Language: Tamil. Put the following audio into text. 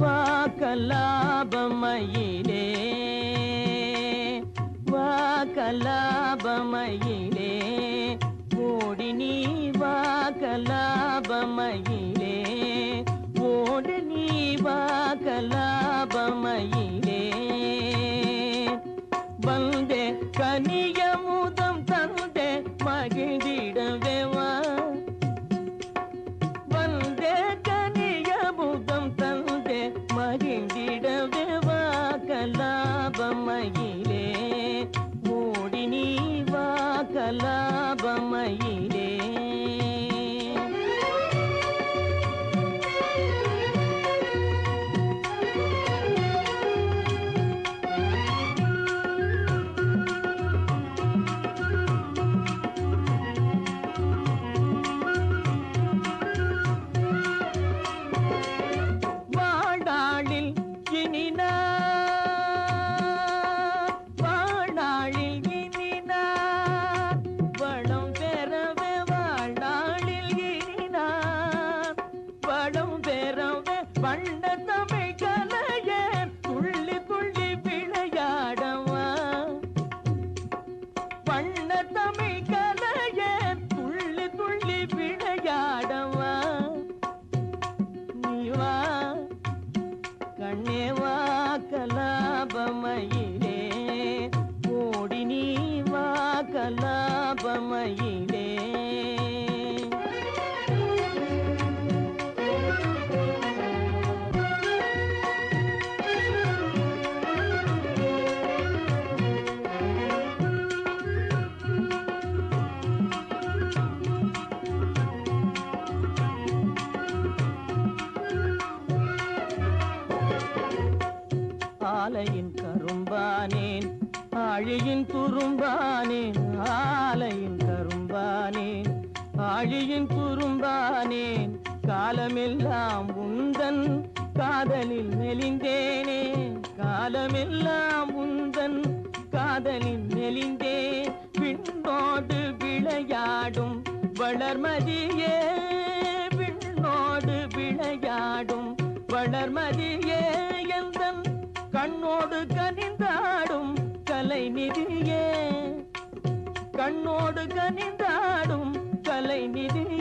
வாக்கலாபமயிலே வாக்கலாபமயிலே ஓடி நீ வாக்கலாபமயிலே ஓடி நீ வாக்கலாபமயிலே. வந்தே கனியமுதம் தந்தே மகிழ்ந்திடவே கலாபமயிலே கண்ணே வா கலாபமயிலே. ஓடி நீ வா கலாபமயிலே. ஆலையின் கரும்பானேன் ஆழியின் துரும்பானேன் ஆலையின் கரும்பானேன் ஆழியின் துரும்பானேன் காலமெல்லாம் உந்தன் காதலில் மெலிந்தேனே காலமெல்லாம் உந்தன் காதலில் மெலிந்தேன் பின்னோடு விளையாடும் வளர்மதியே பின்னோடு விளையாடும் வளர்மதியே. கண்ணோடு கனிந்தாடும் கலை நிதியே கண்ணோடு கனிந்தாடும் கலை நிதியே